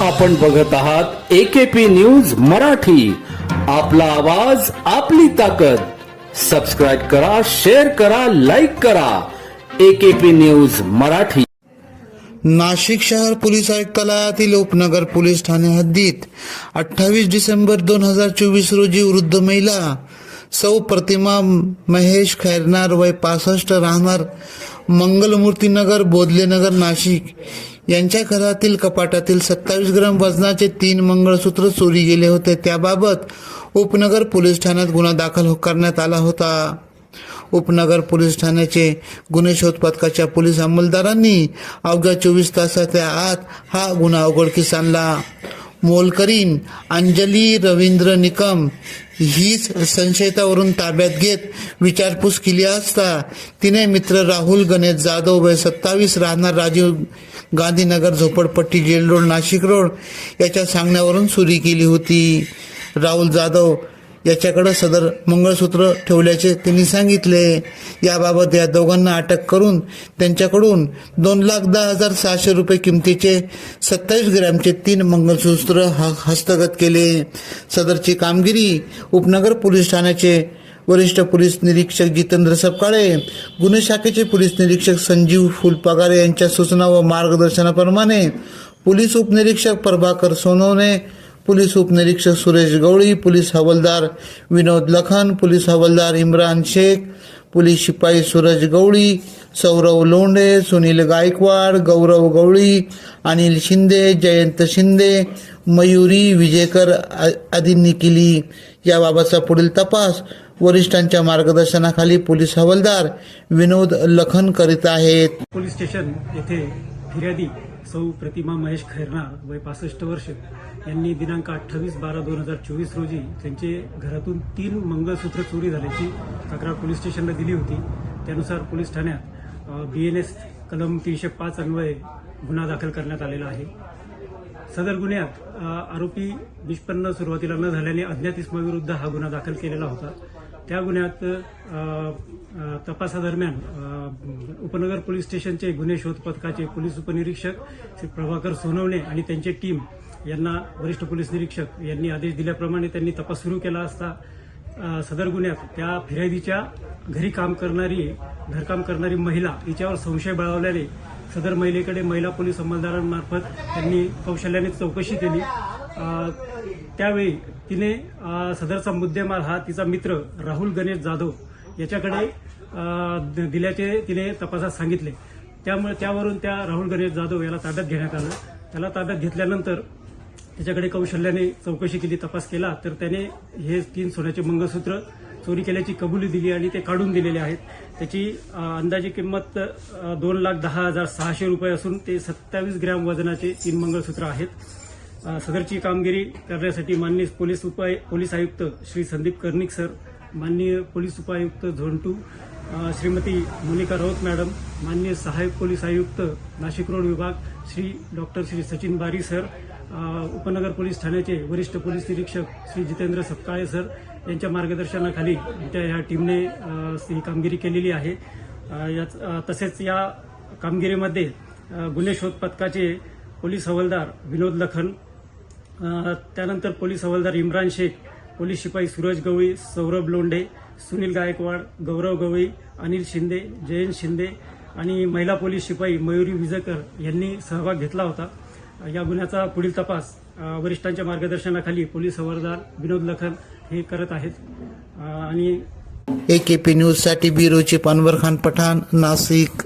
आपण बघत आहात एकेपी न्यूज मराठी. आपला आवाज आपली ताकद. सबस्क्राईब करा शेअर करा लाईक करा. AKP news Marathi. नाशिक शहर पोलीस आयुक्तालयातील उपनगर पोलीस ठाणे हद्दीत अठ्ठावीस डिसेंबर दोन हजार चोवीस रोजी वृद्ध महिला सौ प्रतिमा महेश खैरनार वय पासष्ट राहणार मंगलमूर्तीनगर बोधलेनगर नाशिक. यांच्या घरातील कपाटातील सत्तावीस ग्राम वजनाचे तीन मंगळसूत्र चोरी गेले होते. त्याबाबत उपनगर पोलीस ठाण्यात गुन्हा दाखल करण्यात आला होता. उपनगर पोलीस ठाण्याचे गुन्हे शोध पथकाच्या पोलीस अंमलदारांनी अवघ्या चोवीस तासाच्या आत हा गुन्हा उघडकीस आणला? मोलकरीन अंजली रवींद्र निकम हीच संशयितावरून ताब्यात घेत विचारपूस केली असता तिने मित्र राहुल गणेश जाधव वय सत्तावीस राहणार राजीव गांधीनगर झोपडपट्टी जेल रोड नाशिक रोड याच्या सांगण्यावरून सुरी केली होती. राहुल जाधव याच्याकडं सदर मंगळसूत्र ठेवल्याचे त्यांनी सांगितले. याबाबत या दोघांना अटक करून त्यांच्याकडून दोन लाख दहा हजार सहाशे रुपये किमतीचे सत्तावीस ग्रॅमचे तीन मंगळसूत्र ह- हस्तगत केले. सदरची कामगिरी उपनगर पोलीस ठाण्याचे वरिष्ठ पोलीस निरीक्षक जितेंद्र सपकाळे गुन्हे शाखेचे पोलीस निरीक्षक संजीव फुलपागारे यांच्या सूचना व मार्गदर्शनाप्रमाणे पोलीस उपनिरीक्षक प्रभाकर सोनवणे पोलीस उपनिरीक्षक सुरेश गवळी पोलीस हवालदार विनोद लखन पोलीस हवालदार इम्रान शेख पोलीस शिपाई सूरज गवळी सौरव लोंढे सुनील गायकवाड गौरव गवळी अनिल शिंदे जयंत शिंदे मयुरी विजेकर आदींनी केली याबाबतचा पुढील तपास वरिष्ठांच्या मार्गदर्शनाखाली पोलीस हवालदार विनोद लखन करीत आहेत. पोलीस स्टेशन येथे फिर्यादी सौ प्रतिमा महेश खैरनार वय पासष्ट वर्ष यांनी दिनांक अठ्ठावीस बारा दोन हजार चोवीस रोजी त्यांचे घरातून तीन मंगळसूत्र चोरी झाल्याची तक्रार पोलीस स्टेशनला दिली होती. त्यानुसार पोलीस ठाण्यात बी एन एस कलम तीनशे पाच अन्वये गुन्हा दाखल करण्यात आलेला आहे. सदर गुन्ह्यात आरोपी निष्पन्न सुरुवातीला न झाल्याने अज्ञात इसमाविरुद्ध हा गुन्हा दाखल केलेला होता. त्या गुन्ह्यात तपासादरम्यान उपनगर पोलीस स्टेशनचे गुन्हे शोध पथकाचे पोलीस उपनिरीक्षक श्री प्रभाकर सोनवणे आणि त्यांची टीम यांना वरिष्ठ पोलीस निरीक्षक यांनी आदेश दिल्याप्रमाणे त्यांनी तपास सुरू केला असता सदर गुन्ह्यात. त्या फिर्यादीच्या घरी काम करणारी घरकाम करणारी महिला हिच्यावर संशय बळावल्याने सदर महिलेकडे महिला पोलीस अंमलदारांमार्फत त्यांनी कौशल्याने चौकशी केली. त्यावेळी तिने सदरचा मुद्देमाल हा तिचा मित्र राहुल गणेश जाधव याच्याकडे द- दिल्याचे तिने तपासात सांगितले. त्यामुळे त्यावरून त्या राहुल गणेश जाधव याला ताब्यात घेण्यात आलं. त्याला ताब्यात घेतल्यानंतर त्याच्याकडे कौशल्याने चौकशी केली तपास केला तर त्याने हे तीन सोन्याचे मंगळसूत्र चोरी केल्याची कबुली दिली आणि ते काढून दिलेले आहेत. त्याची अंदाजे किंमत दोन लाख दहा हजार सहाशे रुपये असून ते सत्तावीस ग्रॅम वजनाचे तीन मंगळसूत्र आहेत. सदरची कामगिरी करण्यासाठी माननीय पोलीस उपाय पोलीस आयुक्त श्री संदीप कर्णिक सर माननीय पोलीस उपायुक्त zone two Shrimati Monika Raut madam माननीय सहाय्यक पोलीस आयुक्त नाशिक रोड विभाग श्री डॉक्टर श्री सचिन बारी सर उपनगर पोलीस ठाण्याचे वरिष्ठ पोलीस निरीक्षक श्री जितेंद्र सपकाळे सर यांच्या मार्गदर्शनाखाली आमच्या ह्या टीमने ही कामगिरी केलेली आहे. याच तसेच या कामगिरीमध्ये गुन्हे शोध पथकाचे पोलीस हवालदार विनोद लखन त्यानंतर पोलीस हवालदार इम्रान शेख पोलीस शिपाई सूरज गवळी सौरभ लोंढे सुनील गायकवाड गौरव गवळी अनिल शिंदे जयंत शिंदे आणि महिला पोलीस शिपाई मयुरी विजेकर यांनी सहभाग घेतला होता. या गुन्ह्याचा पुढील तपास वरिष्ठांच्या मार्गदर्शनाखाली पोलीस हवालदार विनोद लखन हे करत आहेत. अ, आणि एकेपी न्यूजसाठी ब्युरोचे पानवर खान पठाण नाशिक.